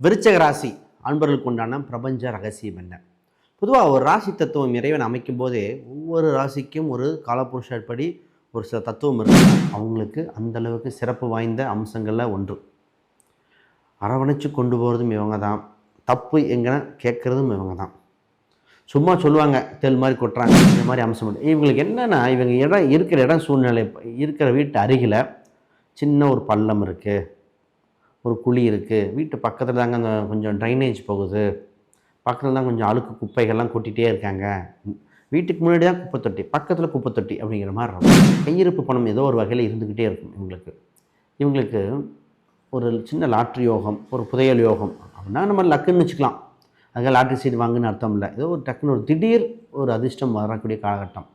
விருச்சக ராசி அன்பர்களுக்கு உண்டான பிரபஞ்ச ரகசியம் என்ன? பொதுவாக ஒரு ராசி தத்துவம் இறைவன் அமைக்கும் போதே ஒவ்வொரு ராசிக்கும் ஒரு காலப்புருஷப்படி ஒரு சில தத்துவம் இருக்கு. அவங்களுக்கு அந்த அளவுக்கு சிறப்பு வாய்ந்த அம்சங்களில் ஒன்று. அரவணைச்சு கொண்டு போகிறதும் இவங்க தான். தப்பு எங்கன்னா கேட்குறதும் இவங்க தான். சும்மா சொல்லுவாங்க தெல் மாதிரி கொட்டுறாங்க. இந்த மாதிரி அம்சம் இவங்களுக்கு என்னென்னா இவங்க இடம் இருக்கிற இடம் சூழ்நிலை இருக்கிற வீட்டு அருகில் சின்ன ஒரு பள்ளம் இருக்குது ஒரு குழி இருக்குது வீட்டு பக்கத்தில் தாங்க அந்த கொஞ்சம் ட்ரைனேஜ் போகுது. பக்கத்தில் தான் கொஞ்சம் அழுக்கு குப்பைகள்லாம் கொட்டிகிட்டே இருக்காங்க. வீட்டுக்கு முன்னாடி தான் குப்பை தொட்டி பக்கத்தில் குப்பை தொட்டி அப்படிங்கிற மாதிரி இருக்கும். கையிருப்பு பணம் ஏதோ ஒரு வகையில் இருந்துக்கிட்டே இருக்கும் இவங்களுக்கு. இவங்களுக்கு ஒரு சின்ன லாட்ரி யோகம் ஒரு புதையல் யோகம் அப்படின்னா நம்ம லக்குன்னு வச்சுக்கலாம். அதுக்காக லாட்ரி சீட் வாங்குன்னு அர்த்தம் இல்லை. ஏதோ ஒரு டக்குன்னு ஒரு திடீர் ஒரு அதிர்ஷ்டம் வரக்கூடிய காலகட்டம்.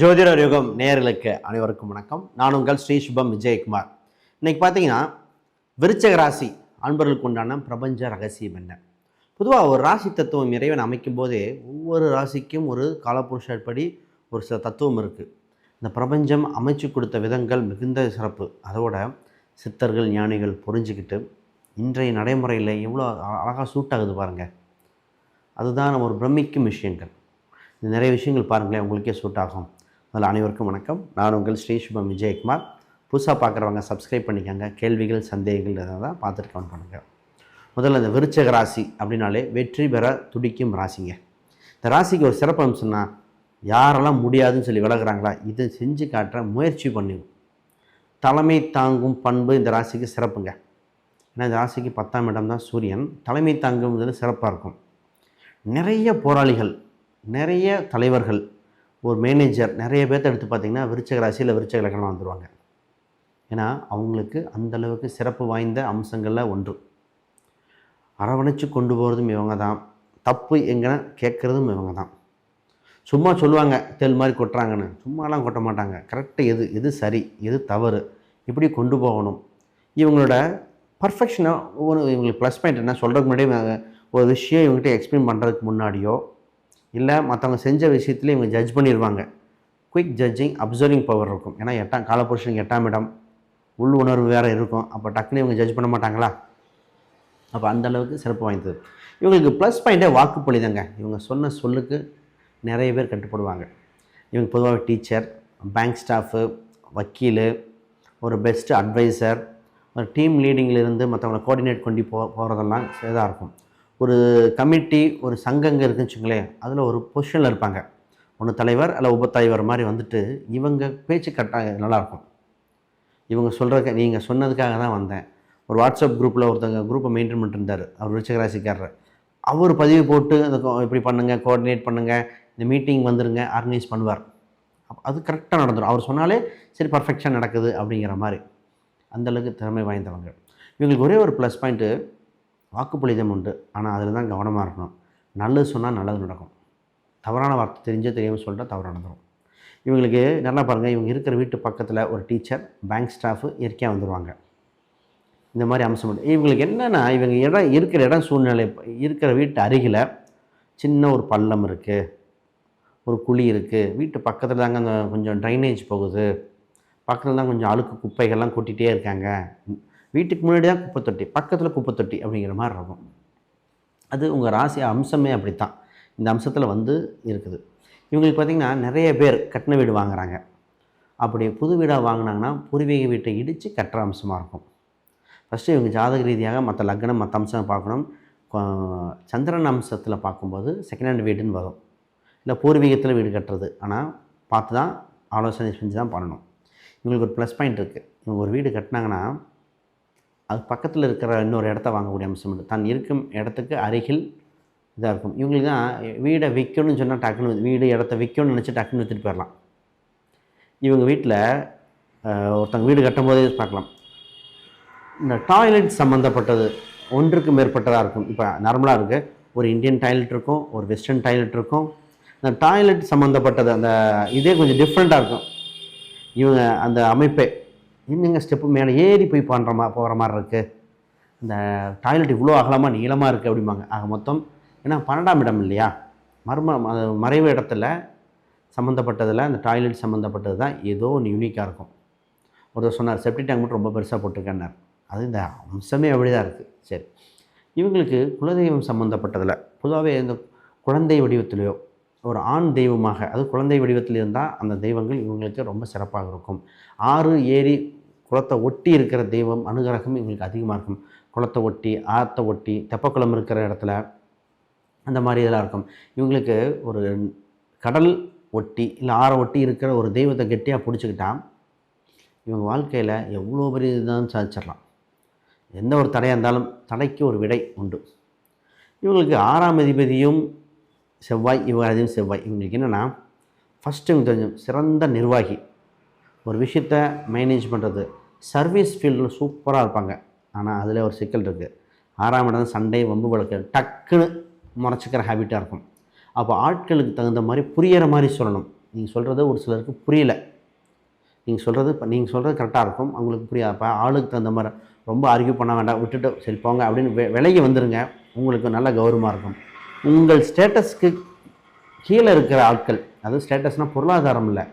ஜோதிடர் யுகம் நேர்களுக்கு அனைவருக்கும் வணக்கம். நான் உங்கள் ஸ்ரீ சுபம் விஜயகுமார். இன்னைக்கு பார்த்தீங்கன்னா விருச்சக ராசி அன்பர்களுக்கு உண்டான பிரபஞ்ச ரகசியம் என்ன? பொதுவாக ஒரு ராசி தத்துவம் இறைவன் அமைக்கும் போதே ஒவ்வொரு ராசிக்கும் ஒரு காலப்புருஷப்படி ஒரு சில தத்துவம் இருக்குது இந்த பிரபஞ்சம் அமைச்சு கொடுத்த விதங்கள் மிகுந்த சிறப்பு. அதோட சித்தர்கள் ஞானிகள் புரிஞ்சுக்கிட்டு இன்றைய நடைமுறையில் எவ்வளோ அழகாக சூட் ஆகுது பாருங்கள் அதுதான் நம்ம ஒரு பிரமிக்கும் விஷயங்கள். இது நிறைய விஷயங்கள் பாருங்களேன் உங்களுக்கே சூட் ஆகும். அதில் அனைவருக்கும் வணக்கம். நான் உங்கள் ஸ்ரீ சுபம் விஜயகுமார். புதுசாக பார்க்குறவங்க சப்ஸ்கிரைப் பண்ணிக்கோங்க. கேள்விகள் சந்தேகங்கள் எதாவது பார்த்துட்டு கவுண்ட் பண்ணுங்கள் முதல்ல இந்த விருச்சக ராசி அப்படின்னாலே வெற்றி பெற துடிக்கும் ராசிங்க. இந்த ராசிக்கு ஒரு சிறப்பு அம்சம்னா யாரெல்லாம் முடியாதுன்னு சொல்லி விலகுறாங்களா? இதை செஞ்சு காட்டுற முயற்சி பண்ணி. தலைமை தாங்கும் பண்பு இந்த ராசிக்கு சிறப்புங்க. ஏன்னா இந்த ராசிக்கு பத்தாம் இடம் தான் சூரியன். தலைமை தாங்கும் இதில் சிறப்பாக இருக்கும். நிறைய போராளிகள் நிறைய தலைவர்கள் ஒரு மேனேஜர் நிறைய பேர்த்த எடுத்து பார்த்திங்கன்னா விருச்சக ராசியில் விருச்சக லக்னம் வந்துடுவாங்க ஏன்னா அவங்களுக்கு அந்தளவுக்கு சிறப்பு வாய்ந்த அம்சங்களில் ஒன்று. அரவணைச்சு கொண்டு போகிறதும் இவங்க தான். தப்பு எங்கன்னா கேட்குறதும் இவங்க தான். சும்மா சொல்லுவாங்க தெல் மாதிரி கொட்டுறாங்கன்னு. சும்மாலாம் கொட்ட மாட்டாங்க. கரெக்டாக எது எது சரி எது தவறு இப்படி கொண்டு போகணும். இவங்களோட பர்ஃபெக்ஷனாக ஒரு இவங்களுக்கு ப்ளஸ் பாயிண்ட் என்ன சொல்கிறதுக்கு முன்னாடியே ஒரு விஷயம் இவங்ககிட்ட எக்ஸ்பிளைன் பண்ணுறதுக்கு முன்னாடியோ இல்லை மற்றவங்க செஞ்ச விஷயத்துல இவங்க ஜட்ஜ் பண்ணிடுவாங்க குயிக் ஜட்ஜிங் அப்சர்விங் பவர் இருக்கும். ஏன்னா எட்டாம் காலப்புருஷனுக்கு எட்டாம் இடம் உள் உணர்வு வேறு இருக்கும். அப்போ டக்குன்னு இவங்க ஜட்ஜ் பண்ண மாட்டாங்களா? அப்போ அந்தளவுக்கு சிறப்பு வாய்ந்தது. இவங்களுக்கு ப்ளஸ் பாயிண்ட்டே வாக்குப்பொழிதாங்க இவங்க சொன்ன சொல்லுக்கு நிறைய பேர் கட்டுப்படுவாங்க. இவங்க பொதுவாக டீச்சர் பேங்க் ஸ்டாஃபு வக்கீல் ஒரு பெஸ்ட் அட்வைசர் ஒரு டீம் லீடிங்கிலிருந்து மற்றவங்களை கோஆர்டினேட் கொண்டு போ போகிறதெல்லாம் இதாக இருக்கும். ஒரு கமிட்டி ஒரு சங்கங்க இருக்குன்னு வச்சுங்களேன் அதில் ஒரு பொசிஷனில் இருப்பாங்க. ஒன்று தலைவர் அல்ல உபத்தலைவர் மாதிரி வந்துட்டு இவங்க பேச்சு கரெக்டாக நல்லாயிருக்கும் இவங்க சொல்கிறக்க நீங்கள் சொன்னதுக்காக தான் வந்தேன். ஒரு வாட்ஸ்அப் குரூப்பில் ஒருத்தங்க குரூப்பை மெயின்டைன் பண்ணிருந்தார் அவர் ரிச்சகராசிக்காரர் அவர் பதிவு போட்டு அந்த கோ- இப்படி பண்ணுங்கள் கோஆர்டினேட் பண்ணுங்கள் இந்த மீட்டிங் வந்துருங்க ஆர்கனைஸ் பண்ணுவார். அது கரெக்டாக நடந்துடும் அவர் சொன்னாலே சரி பர்ஃபெக்ஷன் நடக்குது அப்படிங்கிற மாதிரி. அந்தளவுக்கு திறமை வாய்ந்தவங்க. இவங்களுக்கு ஒரே ஒரு ப்ளஸ் பாயிண்ட்டு வாக்குப்பளிதம் உண்டு. ஆனால் அதில் தான் கவனமாக இருக்கணும். நல்லது சொன்னால் நல்லது நடக்கும். தவறான வார்த்தை தெரிஞ்சே தெரியாமல் சொல்லிட்டால் தவறு நடந்துடும் இவங்களுக்கு நல்லா பாருங்கள் இவங்க இருக்கிற வீட்டு பக்கத்தில் ஒரு டீச்சர் பேங்க் ஸ்டாஃபு இயற்கையாக வந்துடுவாங்க இந்த மாதிரி அம்சம் இவங்களுக்கு என்னென்னா இவங்க இடம் இருக்கிற இடம் சூழ்நிலை இருக்கிற வீட்டு அருகில் சின்ன ஒரு பள்ளம் இருக்குது ஒரு குழி இருக்குது வீட்டு பக்கத்தில் தாங்க அந்த கொஞ்சம் ட்ரைனேஜ் போகுது. பக்கத்தில் தான் கொஞ்சம் அழுக்கு குப்பைகள்லாம் கொட்டிகிட்டே இருக்காங்க. வீட்டுக்கு முன்னாடி தான் குப்பை தொட்டி பக்கத்தில் குப்பை தொட்டி அப்படிங்கிற மாதிரி இருக்கும். அது உங்கள் ராசி அம்சமே அப்படித்தான். இந்த அம்சத்தில் வந்து இருக்குது. இவங்களுக்கு பார்த்திங்கன்னா நிறைய பேர் கட்டின வீடு வாங்குகிறாங்க அப்படி புது வீடாக வாங்கினாங்கன்னா பூர்வீக வீட்டை இடித்து கட்டுற அம்சமாக இருக்கும். ஃபஸ்ட்டு இவங்க ஜாதக ரீதியாக மற்ற லக்னம் மற்ற அம்சம் பார்க்கணும். சந்திரன் அம்சத்தில் பார்க்கும்போது செகண்ட் ஹேண்ட் வீடுன்னு வரும். இல்லை பூர்வீகத்தில் வீடு கட்டுறது. ஆனால் பார்த்து தான் ஆலோசனை செஞ்சு தான் பண்ணணும். இவங்களுக்கு ஒரு ப்ளஸ் பாயிண்ட் இருக்குது இவங்க ஒரு வீடு கட்டினாங்கன்னா அது பக்கத்தில் இருக்கிற இன்னொரு இடத்த வாங்கக்கூடிய அம்சம் உண்டு. தான் இருக்கும் இடத்துக்கு அருகில் இதாக இருக்கும். இவங்களுக்கு தான் வீடை விற்கணும்னு சொன்னால் டக்குன்னு வீடு இடத்த விற்கணும்னு நினச்சி டக்குன்னு விற்றுட்டு போயிடலாம் இவங்க வீட்டில் ஒருத்தங்க வீடு கட்டும் போதே பார்க்கலாம். இந்த டாய்லெட் சம்மந்தப்பட்டது ஒன்றுக்கு மேற்பட்டதாக இருக்கும். இப்போ நார்மலாக இருக்குது ஒரு இந்தியன் டாய்லெட் இருக்கும் ஒரு வெஸ்டர்ன் டாய்லெட் இருக்கும். அந்த டாய்லெட் சம்மந்தப்பட்டது அந்த இதே கொஞ்சம் டிஃப்ரெண்ட்டாக இருக்கும். இவங்க அந்த அமைப்பே இன்னுங்க ஸ்டெப்பு மேலே ஏறி போய் பண்ணுற மா போகிற மாதிரி இருக்குது இந்த டாய்லெட் இவ்வளோ அகலமாக நீளமாக இருக்குது அப்படிம்பாங்க. ஆக மொத்தம் ஏன்னா பன்னெண்டாம் இடம் இல்லையா? மர்ம மறைவு இடத்துல சம்மந்தப்பட்டதில் அந்த டாய்லெட் சம்மந்தப்பட்டது தான் ஏதோ ஒன்று யூனிக்காக இருக்கும். ஒருத்தர் சொன்னார் செப்டி டேங்க் மட்டும் ரொம்ப பெருசாக போட்டிருக்கேன்னார். அது இந்த அம்சமே அப்படி தான் இருக்குது சரி. இவங்களுக்கு குலதெய்வம் சம்மந்தப்பட்டதில் பொதுவாகவே இந்த குழந்தை வடிவத்திலேயோ ஒரு ஆண் தெய்வமாக அது குழந்தை வடிவத்தில் இருந்தால் அந்த தெய்வங்கள் இவங்களுக்கு ரொம்ப சிறப்பாக இருக்கும். ஆறு ஏரி குளத்தை ஒட்டி இருக்கிற தெய்வம் அனுகிரகம் இவங்களுக்கு அதிகமாக இருக்கும். குளத்தை ஒட்டி ஆற்றை ஒட்டி தெப்பக்குளம் இருக்கிற இடத்துல அந்த மாதிரி இதெல்லாம் இருக்கும். இவங்களுக்கு ஒரு கடல் ஒட்டி இல்லை ஆற ஒட்டி இருக்கிற ஒரு தெய்வத்தை கெட்டியாக பிடிச்சிக்கிட்டா இவங்க வாழ்க்கையில் எவ்வளோ பெரிய இதுதான் சாதிச்சிடலாம். எந்த ஒரு தடையாக இருந்தாலும் தடைக்கு ஒரு விடை உண்டு. இவங்களுக்கு ஆறாம் அதிபதியும் செவ்வாய் யுகாதியும் செவ்வாய். இவங்களுக்கு என்னென்னா ஃபஸ்ட்டு இவங்க தெரிஞ்சு சிறந்த நிர்வாகி. ஒரு விஷயத்த மேனேஜ் பண்ணுறது சர்வீஸ் ஃபீல்டில் சூப்பராக இருப்பாங்க. ஆனால் அதில் ஒரு சிக்கல் இருக்குது ஆறாம் இடம் சண்டை வம்பு வழக்கு. டக்குன்னு முறைச்சிக்கிற ஹேபிட்டாக இருக்கும். அப்போ ஆட்களுக்கு தகுந்த மாதிரி புரியிற மாதிரி சொல்லணும். நீங்கள் சொல்கிறது ஒரு சிலருக்கு புரியல. நீங்கள் சொல்கிறது இப்போ நீங்கள் சொல்கிறது கரெக்டாக இருக்கும். அவங்களுக்கு புரியாதப்ப அப்போ ஆளுக்கு தகுந்த மாதிரி ரொம்ப ஆர்கியூ பண்ண வேண்டாம். விட்டுட்டு சரி போங்க அப்படின்னு வெ விலகி வந்துடுங்க உங்களுக்கு நல்ல கௌரவமாக இருக்கும். உங்கள் ஸ்டேட்டஸ்க்கு கீழே இருக்கிற ஆட்கள் அதாவது ஸ்டேட்டஸ்னால் பொருளாதாரம் இல்லை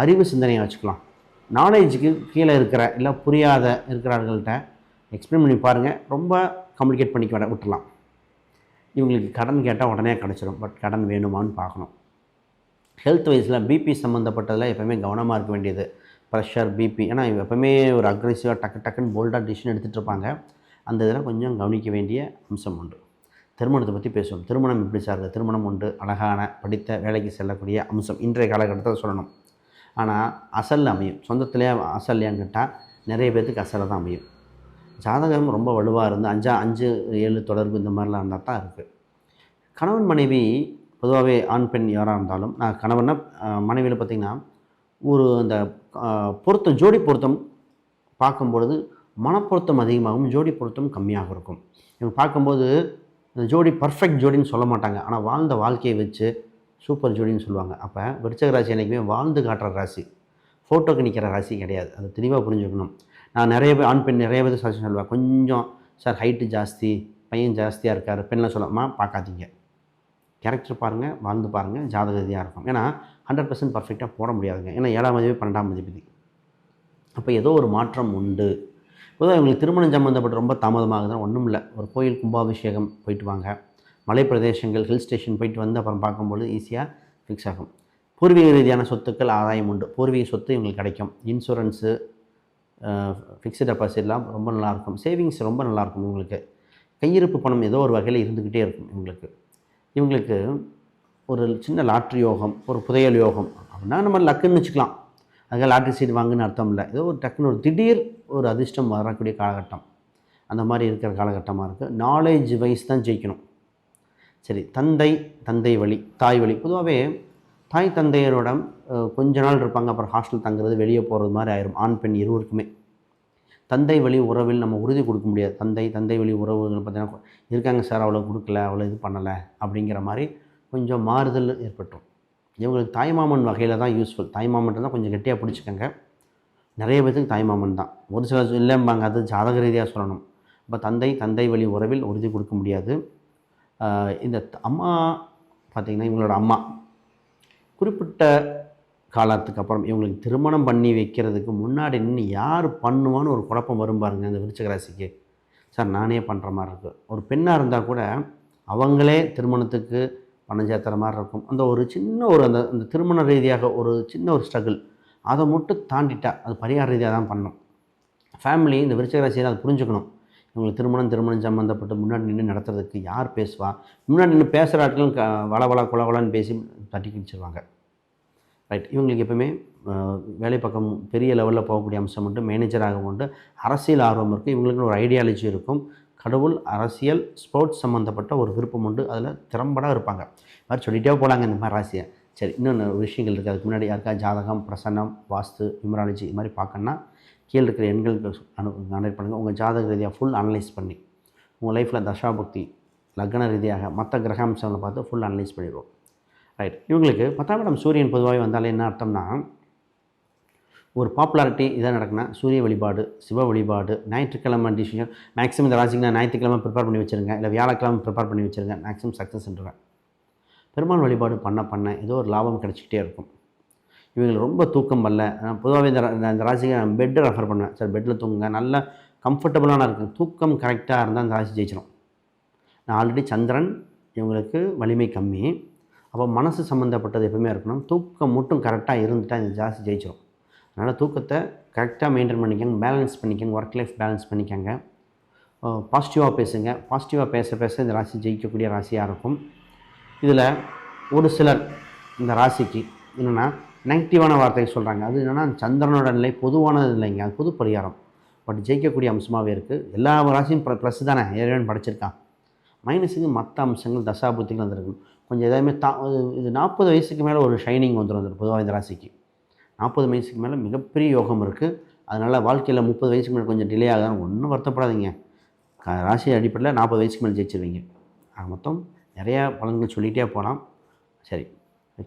அறிவு சிந்தனையை வச்சுக்கலாம். நாலேஜுக்கு கீழே இருக்கிற இல்லை புரியாத இருக்கிற ஆட்கள்கிட்ட எக்ஸ்பிளைன் பண்ணி பாருங்கள் ரொம்ப கம்யூனிகேட் பண்ணிக்க விட விட்டுலாம் இவங்களுக்கு கடன் கேட்டால் உடனே கிடச்சிடும் பட் கடன் வேணுமான்னு பார்க்கணும். ஹெல்த் வைஸில் பிபி சம்மந்தப்பட்டதில் எப்போவுமே கவனமாக இருக்க வேண்டியது. ப்ரெஷர் பிபி ஏன்னா இவங்க எப்போவுமே ஒரு அக்ரெசிவாக டக்கு டக்குன்னு போல்டாக டிசிஷன் எடுத்துகிட்டு இருப்பாங்க. அந்த இதில் கொஞ்சம் கவனிக்க வேண்டிய அம்சம் உண்டு. திருமணத்தை பற்றி பேசுவோம். திருமணம் எப்படி சார்? திருமணம் உண்டு அழகான படித்த வேலைக்கு செல்லக்கூடிய அம்சம் இன்றைய காலகட்டத்தில் சொல்லணும். ஆனால் அசல் அமையும். சொந்தத்திலே அசல்லையான்னு கேட்டால் நிறைய பேர்த்துக்கு அசலை தான் அமையும். ஜாதகம் ரொம்ப வலுவாக இருந்து அஞ்சா அஞ்சு ஏழு தொடர்பு இந்த மாதிரிலாம் இருந்தால் தான் இருக்குது கணவன் மனைவி பொதுவாகவே ஆண் பெண் யாராக இருந்தாலும் நான் கணவனை மனைவியில் பார்த்திங்கன்னா ஒரு அந்த பொருத்தம் ஜோடி பொருத்தம் பார்க்கும்பொழுது மனப்பொருத்தம் அதிகமாகவும் ஜோடி பொருத்தம் கம்மியாக இருக்கும். இவங்க பார்க்கும்போது இந்த ஜோடி பர்ஃபெக்ட் ஜோடின்னு சொல்ல மாட்டாங்க. ஆனால் வாழ்ந்த வாழ்க்கையை வச்சு சூப்பர் ஜோடின்னு சொல்லுவாங்க. அப்போ விருச்சக ராசி என்றைக்குமே வாழ்ந்து காட்டுற ராசி ஃபோட்டோக்கு நிற்கிற ராசி கிடையாது. அது தெளிவாக புரிஞ்சுக்கணும். நான் நிறைய பேர் ஆண் பெண் நிறைய பேர் சாட்சி சொல்லுவேன் கொஞ்சம் சார் ஹைட்டு ஜாஸ்தி பையன் ஜாஸ்தியாக இருக்கார் பெண்ணெலாம் சொல்லமா பார்க்காதீங்க. கேரக்டர் பாருங்கள் வாழ்ந்து பாருங்கள் ஜாதக ரீதியாக இருக்கும். ஏன்னா ஹண்ட்ரட் பர்சன்ட் பர்ஃபெக்டாக போட முடியாதுங்க. ஏன்னா ஏழாம் மதிப்பு பன்னெண்டாம் மதிப்பதி அப்போ ஏதோ ஒரு மாற்றம் உண்டு. பொதுவாக இவங்களுக்கு திருமணம் சம்மந்தப்பட்டு ரொம்ப தாமதமாகுதுன்னா ஒன்றும் இல்லை. ஒரு கோயில் கும்பாபிஷேகம் போயிட்டு வாங்க. மலை பிரதேசங்கள் ஹில் ஸ்டேஷன் போயிட்டு வந்து அப்புறம் பார்க்கும்போது ஈஸியாக ஃபிக்ஸ் ஆகும். பூர்வீக ரீதியான சொத்துக்கள் ஆதாயம் உண்டு. பூர்வீக சொத்து இவங்களுக்கு கிடைக்கும். இன்சூரன்ஸு ஃபிக்ஸ்டு டெபாசிட்லாம் ரொம்ப நல்லாயிருக்கும். சேவிங்ஸ் ரொம்ப நல்லாயிருக்கும் இவங்களுக்கு. கையிருப்பு பணம் ஏதோ ஒரு வகையில் இருந்துக்கிட்டே இருக்கும் இவங்களுக்கு. இவங்களுக்கு ஒரு சின்ன லாட்ரி யோகம் ஒரு புதையல் யோகம் அப்படின்னா நம்ம லக்குன்னு வச்சுக்கலாம். அதுக்காக லாட்ரி சீட் வாங்குன்னு அர்த்தம் இல்லை. ஏதோ ஒரு டக்குன்னு ஒரு திடீர் ஒரு அதிர்ஷ்டம் வரக்கூடிய காலகட்டம். அந்த மாதிரி இருக்கிற காலகட்டமாக இருக்குது நாலேஜ் வைஸ் தான் ஜெயிக்கணும். சரி தந்தை தந்தை வழி தாய் வழி. பொதுவாகவே தாய் தந்தையரோட கொஞ்ச நாள் இருப்பாங்க. அப்புறம் ஹாஸ்டல் தங்குறது வெளியே போகிறது மாதிரி ஆயிரும். ஆண் பெண் இருவருக்குமே. தந்தை வழி உறவில் நம்ம உறுதி கொடுக்க முடியாது. தந்தை தந்தை வழி உறவுகள் பார்த்தீங்கன்னா இருக்காங்க சார் அவ்வளோ கொடுக்கல அவ்வளோ இது பண்ணலை அப்படிங்கிற மாதிரி கொஞ்சம் மாறுதல் ஏற்பட்டுரும். இவங்களுக்கு தாய்மாமன் வகையில் தான் யூஸ்ஃபுல் தாய்மாமன் தான் கொஞ்சம் கெட்டியாக பிடிச்சிக்கங்க. நிறைய பேத்துக்கு தாய்மாமன் தான். ஒரு சில இல்லைம்பாங்க அது ஜாதக ரீதியாக சொல்லணும். இப்போ தந்தை தந்தை வழி உறவில் உறுதி கொடுக்க முடியாது. இந்த த- அம்மா பார்த்திங்கன்னா இவங்களோட அம்மா. குறிப்பிட்ட காலத்துக்கு அப்புறம் இவங்களுக்கு திருமணம் பண்ணி வைக்கிறதுக்கு முன்னாடி நின்று யார் பண்ணுவான்னு ஒரு குழப்பம் வரும் பாருங்க இந்த விருச்சிக ராசிக்கு. சார் நானே பண்ணுற மாதிரி இருக்குது ஒரு பெண்ணாக இருந்தால் கூட அவங்களே திருமணத்துக்கு பணம் சேர்த்துற மாதிரி இருக்கும். அந்த ஒரு சின்ன ஒரு அந்த அந்த திருமண ரீதியாக ஒரு சின்ன ஒரு ஸ்ட்ரகிள். அதை மட்டும் தாண்டிட்டா அது பரிகார ரீதியாக தான் பண்ணணும். ஃபேமிலி இந்த விருச்சிக ராசியில் அதை புரிஞ்சுக்கணும். இவங்களுக்கு திருமணம் திருமணம் சம்மந்தப்பட்டு முன்னாடி நின்று நடத்துறதுக்கு யார் பேசுவா? முன்னாடி நின்று பேசுகிற ஆட்களும் க வள வள குல பேசி தட்டி கிடிச்சிருவாங்க ரைட் இவங்களுக்கு எப்பவுமே வேலை பக்கம் பெரிய லெவலில் போகக்கூடிய அம்சம் உண்டு மேனேஜராக உண்டு. அரசியல் ஆர்வம் இருக்குது இவங்களுக்கு ஒரு ஐடியாலஜி இருக்கும். கடவுள் அரசியல் ஸ்போர்ட்ஸ் சம்மந்தப்பட்ட ஒரு விருப்பம் உண்டு. அதில் திறம்பட இருப்பாங்க. மாதிரி சொல்லிகிட்டே போகலாங்க இந்த மாதிரி ராசியை. சரி இன்னொன்று விஷயங்கள் இருக்குது அதுக்கு முன்னாடி யாருக்கா ஜாதகம் பிரசன்னம் வாஸ்து நியூமராலஜி இது மாதிரி பார்க்கணுன்னா கீழே இருக்கிற எண்களுக்கு அனு கனெக்ட் பண்ணுங்கள் உங்கள் ஜாதக ரீதியாக ஃபுல் அனலைஸ் பண்ணி உங்கள் லைஃப்பில் தசாபக்தி லக்ன ரீதியாக மற்ற கிரகாம்சங்களை பார்த்து ஃபுல் அனலைஸ் பண்ணிடுவோம். ரைட் இவங்களுக்கு பத்தாம் இடம் சூரியன் பொதுவாகவே வந்தாலே என்ன அர்த்தம்னா ஒரு பாப்புலாரிட்டி இதாக நடக்குன்னா சூரிய வழிபாடு சிவ வழிபாடு ஞாயிற்றுக்கிழமை டிசிஷன் மேக்ஸிமம் இந்த ராசிங்கன்னா ஞாயிற்றுக்கிழமை ப்ரிப்பேர் பண்ணி வச்சுருங்க. இல்லை வியாழக்கிழமை ப்ரிப்பேர் பண்ணி வச்சுருங்க. மேக்ஸிமம் சக்ஸஸ்ன்றேன் பெருமாள் வழிபாடு பண்ண பண்ண ஏதோ ஒரு லாபம் கிடச்சிக்கிட்டே இருக்கும். இவங்களுக்கு ரொம்ப தூக்கம் வரல. நான் பொதுவாகவே இந்த இந்த- இந்த ராசிக்கு நான் பெட்டு ரெஃபர் பண்ணுவேன். சார் பெட்டில் தூங்குங்க. நல்ல கம்ஃபர்டபுளான இருக்கும் தூக்கம் கரெக்டாக இருந்தால் அந்த ராசி ஜெயிச்சிடும் நான் ஆல்ரெடி சந்திரன் இவங்களுக்கு வலிமை கம்மி. அப்போ மனசு சம்மந்தப்பட்டது எப்பவுமே இருக்கணும். தூக்கம் மட்டும் கரெக்டாக இருந்துட்டால் இந்த ஜாஸ்தி ஜெயிச்சிடும் அதனால் தூக்கத்தை கரெக்டாக மெயின்டைன் பண்ணிக்கங்க. பேலன்ஸ் பண்ணிக்கங்க. ஒர்க் லைஃப் பேலன்ஸ் பண்ணிக்கங்க. பாசிட்டிவாக பேசுங்க. பாசிட்டிவாக பேச பேச இந்த ராசி ஜெயிக்கக்கூடிய ராசியாக இருக்கும். இதில் ஒரு சிலர் இந்த ராசிக்கு என்னென்னா நெகட்டிவான வார்த்தையை சொல்கிறாங்க. அது என்னென்னா சந்திரனோட நிலை பொதுவானது இல்லைங்க. அது பொது பரிகாரம். பட் ஜெயிக்கக்கூடிய அம்சமாகவே இருக்குது எல்லா ராசியும் ப்ளஸ் தானே. இறைவன் படைச்சிருக்கான். மைனஸுக்கு மற்ற அம்சங்கள் தசாபுத்திகள் வந்துருக்கணும். கொஞ்சம் எதாவது தா இது- நாற்பது வயசுக்கு மேலே ஒரு ஷைனிங் வந்துடும் வந்துடும் பொதுவாக இந்த ராசிக்கு. நாற்பது வயசுக்கு மேலே மிகப்பெரிய யோகம் இருக்குது அதனால் வாழ்க்கையில் முப்பது வயசுக்கு மேலே கொஞ்சம் டிலே ஆகாது ஒன்றும் வருத்தப்படாதீங்க. ராசி அடிப்படையில் நாற்பது வயசுக்கு மேலே ஜெயிச்சிருவீங்க. ஆக மொத்தம் நிறையா பலன்கள் சொல்லிகிட்டே போகலாம். சரி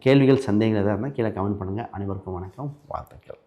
கேள்விகள் சந்தேகங்கள் எதாக இருந்தால் கீழே கமெண்ட் பண்ணுங்கள். அனைவருக்கும் வணக்கம். வாழ்த்துக்கள்.